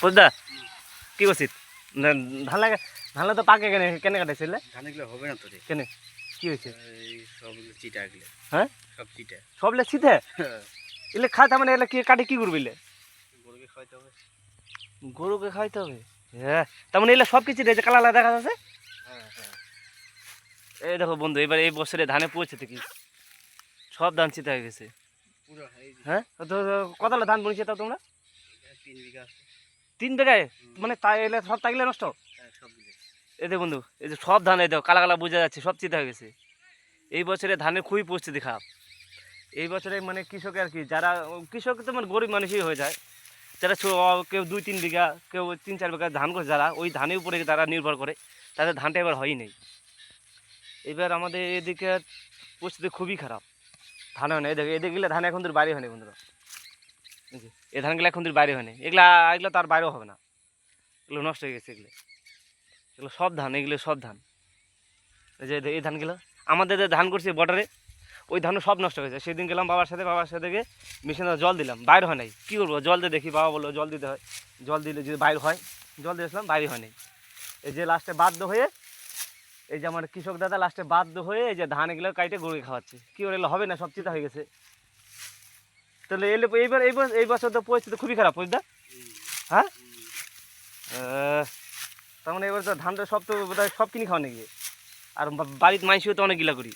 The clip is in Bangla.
বুঝদা কি করছিস ধান লাগা ধান তো পাকে কেন কেন কাটাইছিল ধানগুলো হবে না তো রে। কেন? কি হয়েছে সবগুলো চিটা গেলে হ্যাঁ সব চিটা। সব লে ছিটে এলে খাতে মানে এলে কি কাটে কি করবি এলে গরুকে খাওয়াইতে হবে গরুকে খাইতে হবে হ্যাঁ তার মানে এলে সব কিছু রয়েছে কালা কালা দেখা যাচ্ছে? হ্যাঁ হ্যাঁ এই দেখো বন্ধু এবার এই বছরে ধানে পৌঁছেতে কি? সব ধান চিতা হয়ে গেছে। হ্যাঁ তো কতলা ধান বুনছে তাও তোমরা? তিন বিঘা আছে। তিন বিঘায় মানে তাই এলে সব তাইলে নষ্ট? হ্যাঁ এই দেখো বন্ধু এই যে সব ধান এই দেখো কালা কালা বোঝা যাচ্ছে সব চিন্তা হয়ে গেছে। এই বছরে ধানের খুবই পরিস্থিতি খারাপ। এই বছরে মানে কৃষক আর কি যারা কৃষক তো মানে গরিব মানুষই হয়ে যায়। যারা কেউ দুই তিন বিঘা কেউ তিন চার বিঘা ধান করে যারা ওই ধানের উপরে তারা নির্ভর করে তাদের ধানটা এবার হয়ই নেই। এবার আমাদের এদিকে পরিস্থিতি খুবই খারাপ। ধান হয় না এদিকে এদিকে গেলে ধান এখন তোর বাইরে হয় না বন্ধুরা। এই ধানগুলো এখন বাইরে হয় না এগুলা, এগুলো তার বাইরেও হবে না। এগুলো নষ্ট হয়ে গেছে এগুলো। এগুলো সব ধান, এগুলো সব ধান। এই যে, এই ধানগুলো আমাদের যে ধান করছে বর্ডারে, ওই ধানও সব নষ্ট হয়েছে সেদিন গেলাম বাবার সাথে বাবার সাথে গিয়ে মেশিনে জল দিলাম। বাইর হয় নাই। কী করব? জল দিয়ে দেখি, বাবা বলল, জল দিতে হয়। জল দিলে যদি বাইর হয়, জল দিয়েছিলাম বাইরে হয় নাই। এই যে লাস্টে বাধ্য হয়ে, এই যে আমার কৃষক দাদা লাস্টে বাধ্য হয়ে এই যে ধান এগুলো কাইটে গরুকে খাওয়াচ্ছে। কী করে হবে না? সব চিতা হয়ে গেছে। তাহলে এলে এইবার এইবার, এই বছর তো পরিস্থিতি খুবই খারাপ বুঝদা হ্যাঁ? তার মানে এবার ধানটা সব তো সব কিনে খাওয়া নাকি? আর বাড়িতে মাইসিও তো অনেক গিলা করি।